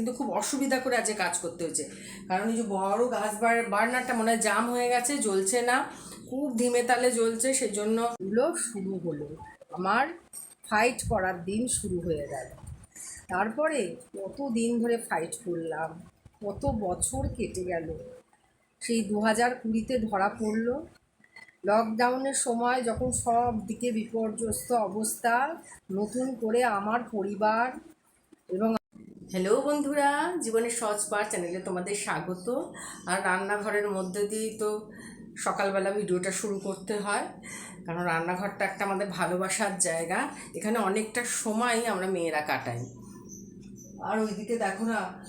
কিন্তু খুব অসুবিধা করে আজকে কাজ করতে হয়েছে। কারণ এই যে বড় গাছ বার- বার্নারটা মনে হয় জাম হয়ে গেছে, জ্বলছে না। খুব ধিমে তালে জ্বলছে সেই জন্য এগুলো শুরু হলো। আমার ফাইট করার দিন শুরু হয়ে গেল। তারপরে কত দিন ধরে ফাইট করলাম, কত বছর কেটে গেল। সেই দু হাজার কুড়িতে ধরা পড়ল। লকডাউনের সময় যখন সব দিকে বিপর্যস্ত অবস্থা, নতুন করে আমার পরিবার এবং হ্যালো বন্ধুরা। জীবনের সহজ পার চ্যানেলে তোমাদের স্বাগত। আর রান্নাঘরের মধ্যে দিয়েই তো সকালবেলা ভিডিওটা শুরু করতে হয়। কারণ রান্নাঘরটা একটা আমাদের ভালোবাসার জায়গা। এখানে অনেকটা সময় আমরা মেয়েরা কাটাই। আর ওইদিকে দেখো না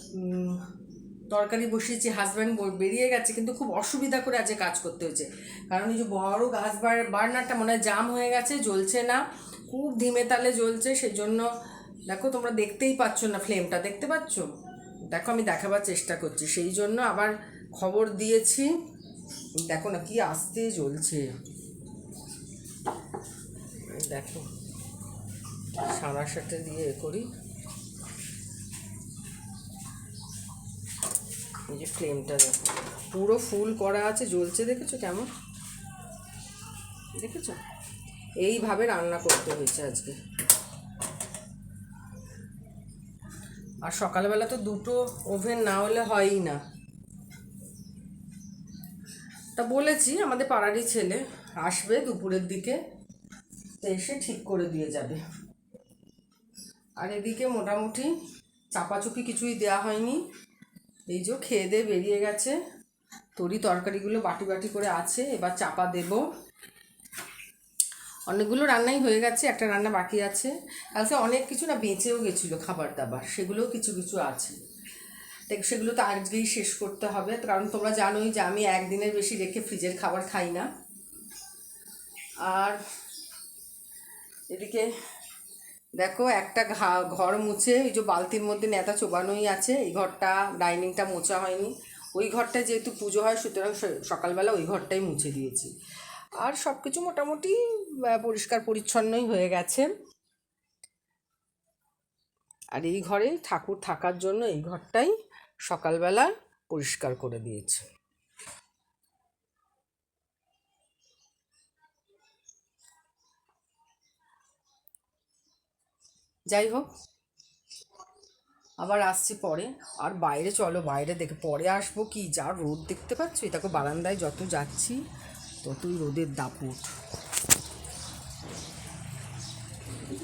তরকারি বসিয়েছি হাজব্যান্ড বেরিয়ে গেছে, কিন্তু খুব অসুবিধা করে আজকে কাজ করতে হয়েছে। কারণ এই যে বড় গাছ বার- বার্নারটা মনে হয় জাম হয়ে গেছে, জ্বলছে না। খুব ধিমে তালে জ্বলছে সেই জন্য দেখো, তোমরা দেখতেই পাচ্ছ না ফ্লেমটা, দেখতে পাচ্ছ? দেখো, আমি দেখাবার চেষ্টা করছি। সেই জন্য আবার খবর দিয়েছি। দেখো না কি আস্তে জ্বলছে। দেখো সারা সাথে দিয়ে এ করি। এই যে ফ্লেমটা দেখো। পুরো ফুল করা আছে, জ্বলছে, দেখেছ কেমন? দেখেছ? এইভাবে রান্না করতে হয়েছে আজকে। আর সকালবেলা তো দুটো ওভেন না হলে হয়ই না। তা বলেছি, আমাদের পাড়ারই ছেলে আসবে দুপুরের দিকে এসে ঠিক করে দিয়ে যাবে। আর এদিকে মোটামুটি চাপাচুপি কিছুই দেওয়া হয়নি। এই যে খেয়ে দিয়ে বেরিয়ে গেছে। তরি তরকারিগুলো বাটি বাটি করে আছে, এবার চাপা দেব। অনেকগুলো রান্নাই হয়ে গেছে, একটা রান্না বাকি আছে। কালকে অনেক কিছু না বেঁচেও গেছিল খাবার দাবার সেগুলোও কিছু কিছু আছে। দেখ সেগুলো তো আজকেই শেষ করতে হবে, কারণ তোমরা জানোই যে আমি একদিনের বেশি রেখে ফ্রিজের খাবার খাই না। আর এদিকে দেখো একটা ঘর মুছে ওই যে বালতির মধ্যে নেতা চোবানোই আছে, এই ঘরটা, ডাইনিংটা মোছা হয়নি। ওই ঘরটা যেহেতু পুজো হয়, সুতরাং সকালবেলা ওই ঘরটাই মুছে দিয়েছি। আর সব কিছু মোটামুটি পরিষ্কার পরিচ্ছন্নই হয়ে গেছে। আর এই ঘরে ঠাকুর থাকার জন্য এই ঘরটাই সকালবেলা পরিষ্কার করে দিয়েছে। যাই হোক, আবার আসছি পরে। আর বাইরে চলো, বাইরে দেখে পরে আসব কি, যা রোদ দেখতে পাচ্ছ দেখো বারান্দায় যত যাচ্ছি, ততই রোদের দাপট।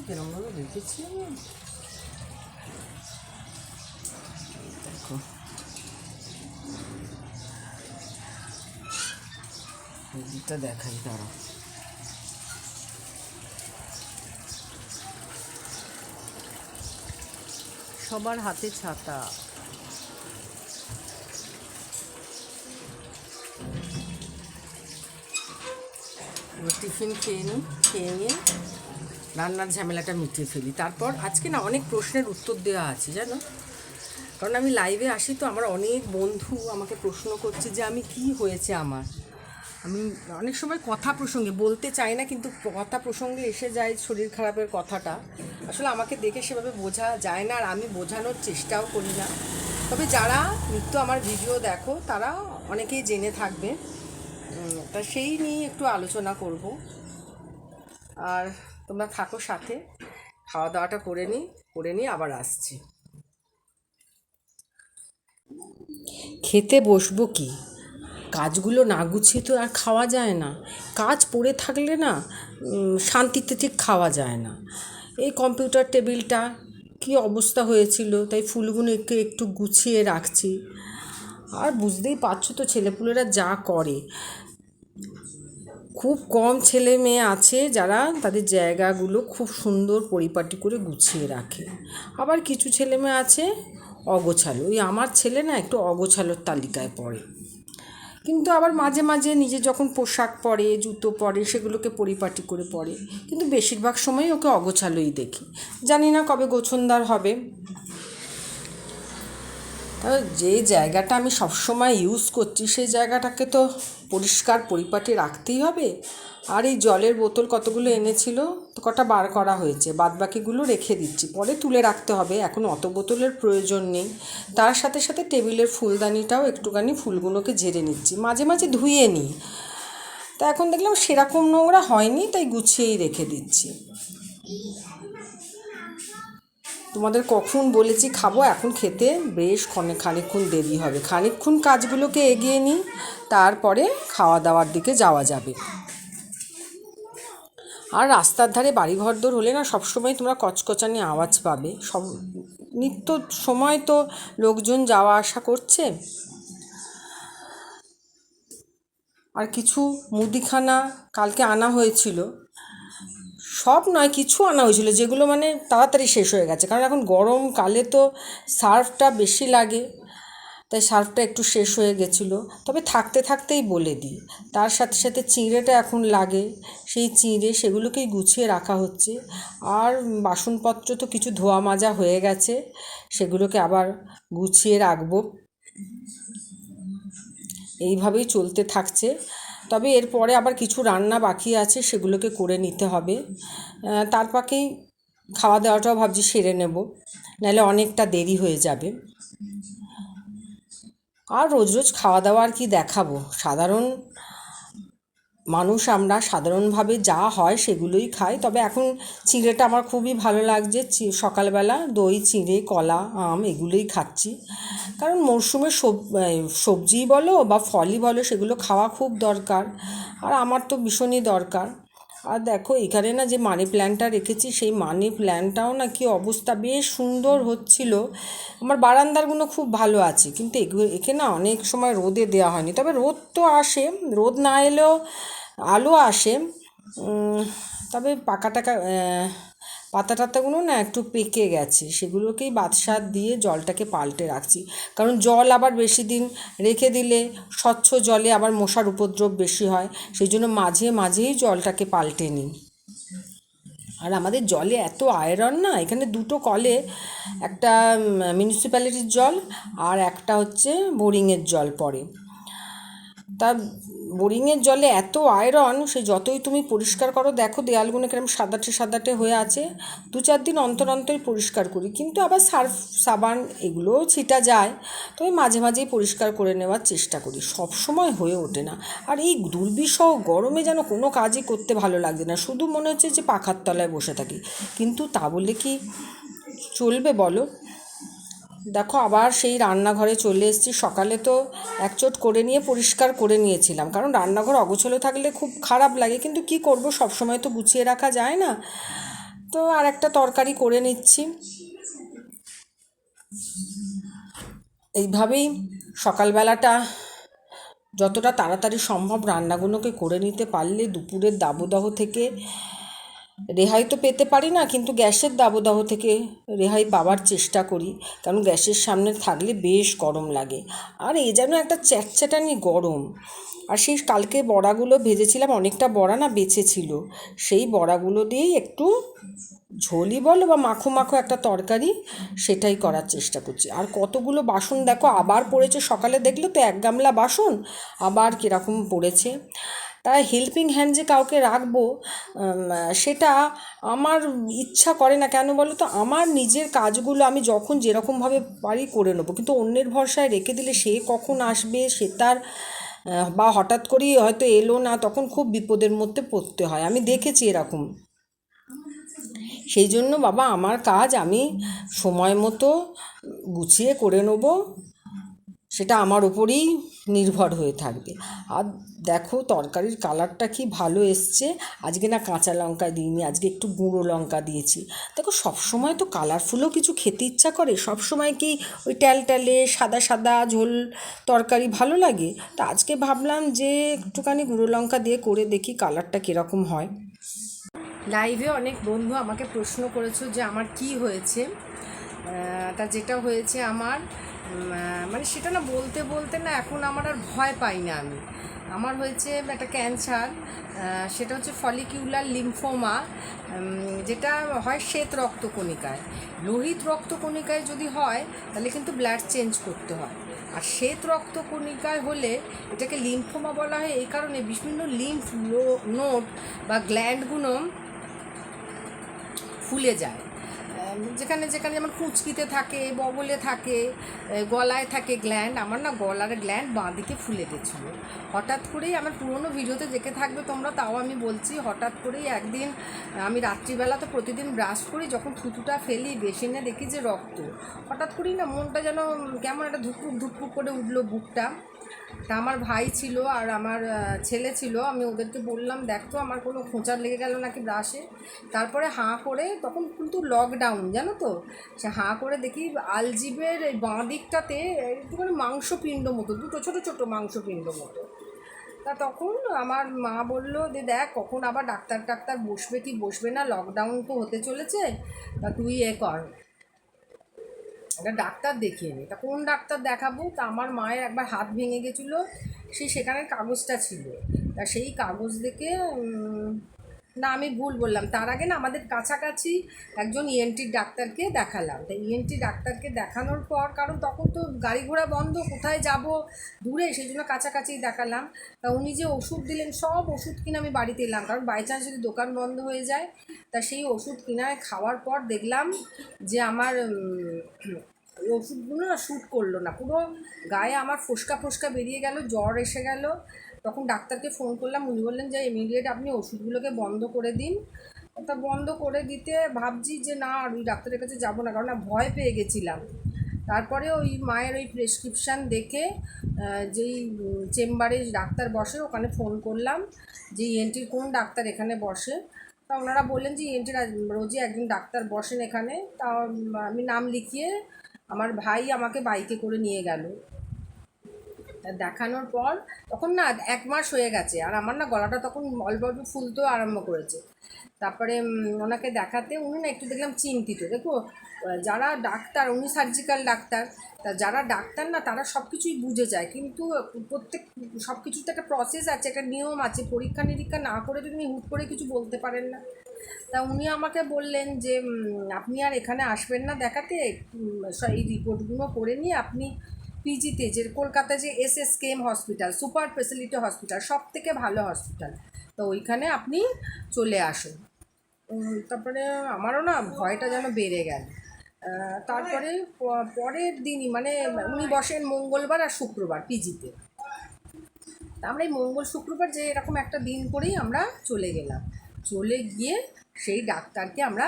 কেরমভাবে রেখেছি আমি? দেখো দেখাই দাঁড়া সবার হাতে ছাতা টিফিন খেয়ে নিই খেয়ে নিয়ে রান্নার ঝামেলাটা মিটিয়ে ফেলি। তারপর আজকে না অনেক প্রশ্নের উত্তর দেওয়া আছে, জানো? কারণ আমি লাইভে আসি তো আমার অনেক বন্ধু আমাকে প্রশ্ন করছে যে আমি কি হয়েছে আমার? আমি অনেক সময় কথা প্রসঙ্গে বলতে চাই না, কিন্তু কথা প্রসঙ্গে এসে যায় শরীর খারাপের কথাটা। আসলে আমাকে দেখে সেভাবে বোঝা যায় না, আর আমি বোঝানোর চেষ্টাও করি না। তবে যারা নিত্য আমার ভিডিও দেখো, তারা অনেকেই জেনে থাকবে। তা সেই নিয়ে একটু আলোচনা করব। আর তোমরা থাকো সাথে। খাওয়া দাওয়াটা করে নিই করে নিই আবার আসছি। খেতে বসবো কি? কাজগুলো না গুছিয়ে তো আর খাওয়া যায় না। কাজ পড়ে থাকলে না শান্তিতে ঠিক খাওয়া যায় না। এই কম্পিউটার টেবিলটা কি অবস্থা হয়েছিল? তাই ফুলগুলো একটু একটু গুছিয়ে রাখছি। আর বুঝতেই পারছ তো, ছেলেপুলেরা যা করে। খুব কম ছেলে মেয়ে আছে যারা তাদের জায়গাগুলো খুব সুন্দর পরিপাটি করে গুছিয়ে রাখে। আবার কিছু ছেলে মেয়ে আছে অগোছালো। ওই আমার ছেলে না একটু অগোছালোর তালিকায় পড়ে। কিন্তু আবার মাঝে মাঝে নিজে যখন পোশাক পরে, জুতো পরে, সেগুলোকে পরিপাটি করে পরে। কিন্তু বেশিরভাগ সময় ওকে অগোছালোই দেখি। জানি না কবে গোছন্দার হবে। তবে যে জায়গাটা আমি সবসময় ইউজ করছি, সেই জায়গাটাকে তো পরিষ্কার পরিপাটি রাখতেই হবে। আর এই জলের বোতল কতগুলো এনেছিল, তো কটা বার করা হয়েছে। বাদবাকিগুলো রেখে দিচ্ছি, পরে তুলে রাখতে হবে। এখন অত বোতলের প্রয়োজন নেই। তার সাথে সাথে টেবিলের ফুলদানিটাও একটুখানি ফুলগুলোকে ঝেড়ে নিচ্ছি, মাঝে মাঝে ধুয়ে নিই। তা এখন দেখলাম সেরকম নোংরা হয়নি, তাই গুছিয়েই রেখে দিচ্ছি। তোমাদের কখন বলেছি খাব? এখন খেতে বেশ ক্ষণে খানিকক্ষণ দেরি হবে। খানিকক্ষণ কাজগুলোকে এগিয়ে নিই, তারপরে খাওয়া দাওয়ার দিকে যাওয়া যাবে। আর রাস্তার ধারে বাড়িঘর দোর হলে না সবসময় তোমরা কচকচানি আওয়াজ পাবে। সব নিত্য সময় তো লোকজন যাওয়া আসা করছে। আর কিছু মুদিখানা কালকে আনা হয়েছিল। সব নয়, কিছু আনা হয়েছিল, যেগুলো মানে তাড়াতাড়ি শেষ হয়ে গেছে। কারণ এখন গরমকালে তো সার্ফটা বেশি লাগে, তাই সার্ফটা একটু শেষ হয়ে গেছিল। তবে থাকতে থাকতেই বলে দিই, তার সাথে সাথে চিঁড়েটা এখন লাগে। সেই চিঁড়ে সেগুলোকেই গুছিয়ে রাখা হচ্ছে। আর বাসনপত্র তো কিছু ধোয়া মাজা হয়ে গেছে, সেগুলোকে আবার গুছিয়ে রাখব। এইভাবেই চলতে থাকছে। তবে এরপরে আবার কিছু রান্না বাকি আছে, সেগুলোকে করে নিতে হবে। তার পাকেই খাওয়া দাওয়াটাও ভাবছি সেরে নেব, নাহলে অনেকটা দেরি হয়ে যাবে। আর রোজ রোজ খাওয়া দাওয়া আর কি দেখাবো? সাধারণ মানুষ আমরা সাধারণভাবে যা হয় সেগুলোই খাই। তবে এখন চিঁড়েটা আমার খুবই ভালো লাগছে। সকালবেলা দই, চিঁড়ে, কলা, আম এগুলোই খাচ্ছি। কারণ মরশুমে সবজিই সবজি বলো বা ফলই বলো সেগুলো খাওয়া খুব দরকার। আর আমার তো ভীষণই দরকার। আর দেখো, এখানে না যে মানি প্ল্যান্টটা রেখেছি, সেই মানি প্ল্যান্টটাও না কি অবস্থা, বেশ সুন্দর হচ্ছিল। আমার বারান্দারগুলো খুব ভালো আছে, কিন্তু একে না অনেক সময় রোদে দেওয়া হয়নি। তবে রোদ তো আসে, রোদ না এলেও আলো আসে। তবে পাকা টাকা পাতা টাতাগুলো না একটু পেকে গেছে, সেগুলোকেই বাদশাত দিয়ে জলটাকে পাল্টে রাখছি। কারণ জল আবার বেশি দিন রেখে দিলে স্বচ্ছ জলে আবার মশার উপদ্রব বেশি হয়, সেই জন্য মাঝে মাঝেই জলটাকে পাল্টে নিই। আর আমাদের জলে এত আয়রন না, এখানে দুটো কলে, একটা মিউনিসিপ্যালিটির জল আর একটা হচ্ছে বোরিংয়ের জল পড়ে। তা বোরিংয়ের জলে এত আয়রন সে যতই তুমি পরিষ্কার করো, দেখো দেয়ালগুলো কিরম সাদাটে সাদাটে হয়ে আছে। দু চার দিন অন্তর অন্তরই পরিষ্কার করি, কিন্তু আবার সার্ফ, সাবান এগুলোও ছিটা যায়। তবে মাঝে মাঝেই পরিষ্কার করে নেওয়ার চেষ্টা করি, সব সময় হয়ে ওঠে না। আর এই দুর্বিষহ গরমে যেন কোনো কাজই করতে ভালো লাগছে না, শুধু মনে হচ্ছে যে পাখার তলায় বসে থাকি। কিন্তু তা বলে কি চলবে বলো? দেখো, আবার সেই রান্নাঘরে চলে এসেছি। সকালে তো একচোট করে নিয়ে পরিষ্কার করে নিয়েছিলাম। কারণ রান্নাঘর অগোছলো থাকলে খুব খারাপ লাগে, কিন্তু কি করব সব সময় তো গুছিয়ে রাখা যায় না। তো আর একটা তরকারি করে নিচ্ছি। এইভাবেই সকালবেলাটা যতটা তাড়াতাড়ি সম্ভব রান্নাগুলোকে করে নিতে পারলে দুপুরের দাবদাহ থেকে রেহাই তো পেতে পারি না, কিন্তু গ্যাসের দাবদাহ থেকে রেহাই পাওয়ার চেষ্টা করি, কারণ গ্যাসের সামনে থাকলে বেশ গরম লাগে। আর এ যেন একটা চ্যাটচ্যাটানি গরম। আর সেই কালকে বড়াগুলো ভেজেছিলাম, অনেকটা বড়া না বেঁচে ছিল। সেই বড়াগুলো দিয়েই একটু ঝোলই বলো বা মাখো মাখো একটা তরকারি, সেটাই করার চেষ্টা করছি। আর কতগুলো বাসন দেখো, আবার পড়েছে সকালে, দেখলে তো এক গামলা বাসন, আবার কীরকম পড়েছে। তাই হেল্পিং হ্যান্ড যে কাউকে রাখব সেটা আমার ইচ্ছা করে না। কেন বলো তো? আমার নিজের কাজগুলো আমি যখন যেরকমভাবে পারি করে নেব। কিন্তু অন্যের ভরসায় রেখে দিলে সে কখন আসবে, সে তার বা হঠাৎ করেই হয়তো এলো না, তখন খুব বিপদের মধ্যে পড়তে হয়। আমি দেখেছি এরকম। সেই জন্য বাবা, আমার কাজ আমি সময় মতো গুছিয়ে করে নেব। সেটা আমার উপরেই নির্ভর হয়ে থাকবে। আর দেখো তরকারির কালারটা কি ভালো এসছে। আজকে না কাঁচা লঙ্কা দিইনি, আজকে একটু গুঁড়ো লঙ্কা দিয়েছি। দেখো সবসময় তো কালারফুলও কিছু খেতে ইচ্ছা করে, সবসময় কি ওই ট্যালট্যালে সাদা সাদা ঝোল তরকারি ভালো লাগে? তা আজকে ভাবলাম যে একটুখানি গুঁড়ো লঙ্কা দিয়ে করে দেখি কালারটা কীরকম হয়। লাইভে অনেক বন্ধু আমাকে প্রশ্ন করেছ যে আমার কি হয়েছে। তা যেটা হয়েছে আমার মানে সেটা না বলতে বলতে না এখন আমার আর ভয় পাই না আমি। আমার হয়েছে একটা ক্যান্সার সেটা হচ্ছে ফলিকিউলার লিম্ফোমা যেটা হয় শ্বেত রক্তকণিকায়। লোহিত রক্তকণিকায় যদি হয়, তাহলে কিন্তু ব্লাড চেঞ্জ করতে হয়। আর শ্বেত রক্তকণিকায় হলে এটাকে লিম্ফোমা বলা হয়, এই কারণে বিভিন্ন লিম্ফ নোট বা গ্ল্যান্ডগুলো ফুলে যায়। যেখানে যেখানে যেমন কুচকিতে থাকে, বগলে থাকে গলায় থাকে গ্ল্যান্ড আমার না গলার গ্ল্যান্ড বাঁ দিকে ফুলে গেছিল। হঠাৎ করেই আমার পুরনো ভিডিওতে দেখে থাকবে তোমরা, তাও আমি বলছি, হঠাৎ করেই একদিন আমি রাত্রিবেলা তো প্রতিদিন ব্রাশ করি, যখন থুতুটা ফেলি, বেসিনে দেখি যে রক্ত। হঠাৎ করেই না মনটা যেন, কেমন একটা ধুকপুক ধুকপুক করে উঠল বুকটা। তা আমার ভাই ছিল আর আমার ছেলে ছিল, আমি ওদেরকে বললাম, দেখ আমার কোনো খোঁচার লেগে গেল নাকি ব্রাশে তারপরে হাঁ করে তখন কিন্তু লকডাউন জানো তো? সে হাঁ করে দেখি, আলজিবের এই বাঁ দিকটাতে একটুখানি মাংসপিণ্ড মতো, দুটো ছোটো ছোটো মাংসপিণ্ড মতো। তা তখন আমার মা বলল যে, দেখ, কখন আবার ডাক্তার টাক্তার বসবে কি বসবে না লকডাউন তো হতে চলেছে, তা তুই এ কর। একটা ডাক্তার দেখিয়ে নি। তা কোন ডাক্তার দেখাবো? তা আমার মায়ের একবার হাত ভেঙে গেছিল সেই সেখানে কাগজটা ছিল। তা সেই কাগজ দেখে না, আমি ভুল বললাম। তার আগে না আমাদের কাছাকাছি একজন ইএনটির ডাক্তারকে দেখালাম। তাই ইএনটি ডাক্তারকে দেখানোর পর, কারণ তখন তো গাড়ি ঘোড়া বন্ধ, কোথায় যাব দূরে সেই জন্য কাছাকাছি দেখালাম। তা উনি যে ওষুধ দিলেন, সব ওষুধ কিনে আমি বাড়িতে এলাম, কারণ বাই চান্স যদি দোকান বন্ধ হয়ে যায়, তা সেই ওষুধ কিনে খাওয়ার পর দেখলাম যে আমার ওষুধগুলো না শ্যুট করল না। পুরো গায়ে আমার ফোসকা ফোসকা বেরিয়ে গেল, জ্বর এসে গেল। তখন ডাক্তারকে ফোন করলাম, উনি বললেন যে ইমিডিয়েট আপনি ওষুধগুলোকে বন্ধ করে দিন। তা বন্ধ করে দিতে ভাবছি যে, না, আর ওই ডাক্তারের কাছে যাব না, কারণ ভয় পেয়ে গেছিলাম। তারপরে ওই মায়ের ওই প্রেসক্রিপশান দেখে যেই চেম্বারে ডাক্তার বসে, ওখানে ফোন করলাম যে ইএনটির কোন ডাক্তার এখানে বসে? তা ওনারা বললেন যে ইএনটির রোজই একজন ডাক্তার বসেন এখানে। তা আমি নাম লিখিয়ে, আমার ভাই আমাকে বাইকে করে নিয়ে গেল। দেখানোর পর তখন না এক মাস হয়ে গেছে। আর আমার না গলাটা তখন অল্প অল্প ফুলতেও আরম্ভ করেছে। তারপরে ওনাকে দেখাতে উনি না একটু দেখলাম চিন্তিত। দেখো যারা ডাক্তার, উনি সার্জিক্যাল ডাক্তার, তা যারা ডাক্তার না তারা সব কিছুই বুঝে যায়। কিন্তু প্রত্যেক সব কিছুতে একটা প্রসেস আছে, একটা নিয়ম আছে। পরীক্ষা নিরীক্ষা না করে তো তুমি হুট করে কিছু বলতে পারেন না। তা উনি আমাকে বললেন যে আপনি আর এখানে আসবেন না দেখাতে। এই রিপোর্টগুলো করে নিয়ে আপনি পিজিতে যে কলকাতা যে S S KM hospital super facility hospital সব থেকে ভালো হসপিটাল তো ওইখানে আপনি চলে আসুন। তারপরে আমারও না ভয়টা যেন বেড়ে গেল। তারপরে পরের দিনই মানে উনি বসেন মঙ্গলবার আর শুক্রবার পিজিতে আমরা এই মঙ্গল শুক্রবার যে এরকম একটা দিন করেই আমরা চলে গেলাম। চলে গিয়ে সেই ডাক্তারকে আমরা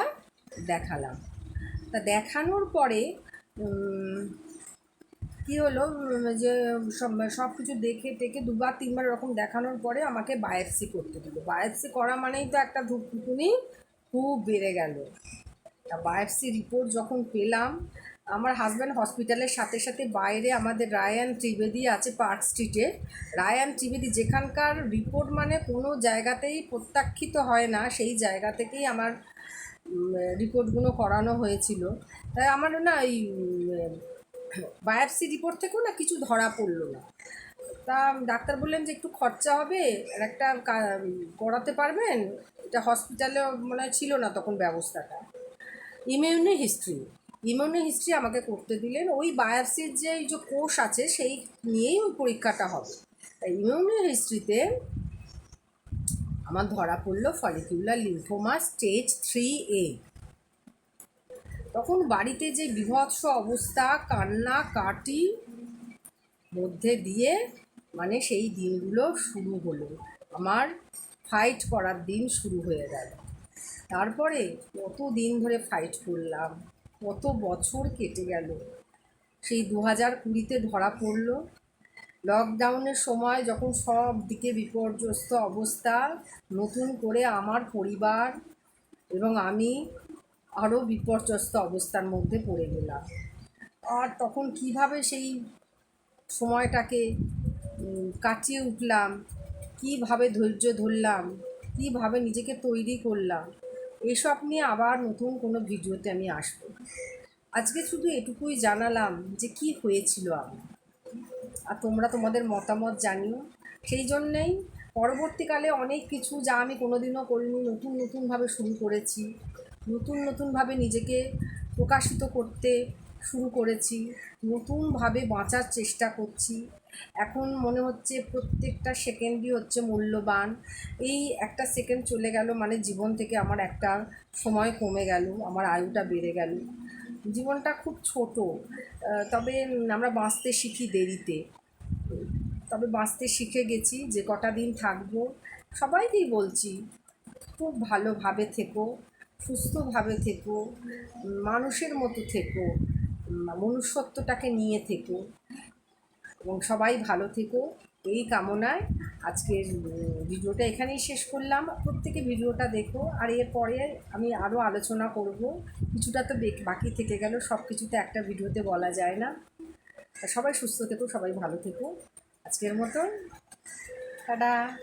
দেখালাম। তা দেখানোর পরে কী হলো? যে সব সব কিছু দেখে টেকে দুবার, তিনবার এরকম দেখানোর পরে আমাকে বায়োপসি করতে দিল। বায়োপসি করা মানেই তো একটা ধুকপুকুনি খুব বেড়ে গেল। তা বায়োপসি রিপোর্ট যখন পেলাম, আমার হাজব্যান্ড হসপিটালের সাথে সাথে বাইরে আমাদের রায়ান ত্রিবেদী আছে পার্ক স্ট্রিটে। রায়ান ত্রিবেদী যেখানকার রিপোর্ট মানে কোনো জায়গাতেই প্রত্যাখ্যিত হয় না, সেই জায়গা থেকেই আমার রিপোর্টগুলো করানো হয়েছিল। তাই আমার না এই বায়োপসি রিপোর্ট থেকেও না কিছু ধরা পড়ল না। তা ডাক্তার বললেন যে একটু খরচা হবে, আর একটা করাতে পারবেন? এটা হসপিটালে মনে ছিল না তখন ব্যবস্থাটা। ইমিউনি হিস্ট্রি ইমিউনি হিস্ট্রি আমাকে করতে দিলেন। ওই বায়োপসির যে এই যে কোষ আছে, সেই নিয়েই ওই পরীক্ষাটা হবে। তাই ইমিউনি হিস্ট্রিতে আমার ধরা পড়ল follicular lymphoma stage three A তখন বাড়িতে যে বিভৎস অবস্থা, কান্না, কাটি মধ্যে দিয়ে মানে সেই দিনগুলো শুরু হলো। আমার ফাইট করার দিন শুরু হয়ে গেল। তারপরে কত দিন ধরে ফাইট করলাম, কত বছর কেটে গেল। সেই দু হাজার কুড়িতে ধরা পড়ল। লকডাউনের সময় যখন সব দিকে বিপর্যস্ত অবস্থা, নতুন করে আমার পরিবার এবং আমি আরও বিপর্যস্ত অবস্থার মধ্যে পড়ে গেলাম। আর তখন কীভাবে সেই সময়টাকে কাটিয়ে উঠলাম, কীভাবে ধৈর্য ধরলাম, কীভাবে নিজেকে তৈরি করলাম, এসব নিয়ে আবার নতুন কোনো ভিডিওতে আমি আসব। আজকে শুধু এটুকুই জানালাম যে কি হয়েছিল আমার আর তোমরা তোমাদের মতামত জানিও। সেই জন্যেই পরবর্তীকালে অনেক কিছু যা আমি কোনোদিনও করিনি, নতুন নতুনভাবে শুরু করেছি। নতুন, নতুনভাবে নিজেকে প্রকাশিত করতে শুরু করেছি। নতুনভাবে বাঁচার চেষ্টা করছি। এখন মনে হচ্ছে প্রত্যেকটা সেকেন্ডই হচ্ছে মূল্যবান। এই একটা সেকেন্ড চলে গেল মানে জীবন থেকে আমার একটা সময় কমে গেল, আমার আয়ুটা বেড়ে গেল। জীবনটা খুব ছোট তবে আমরা বাঁচতে শিখি দেরিতে। তবে বাঁচতে শিখে গেছি, যে কটা দিন থাকব, সবাইকেই বলছি, খুব ভালোভাবে থেকো। সুস্থভাবে থেকো, মানুষের মতো থেকো, মনুষ্যত্বটাকে নিয়ে থেকো এবং সবাই ভালো থেকো। এই কামনায় আজকের ভিডিওটা এখানেই শেষ করলাম। প্রত্যেকে ভিডিওটা দেখো আর এরপরে আমি আরও আলোচনা করব। কিছুটা তো বেক- থেকে গেল, সব কিছুতে একটা ভিডিওতে বলা যায় না। সবাই সুস্থ থেকো, সবাই ভালো থেকো। আজকের মতন, টাটা।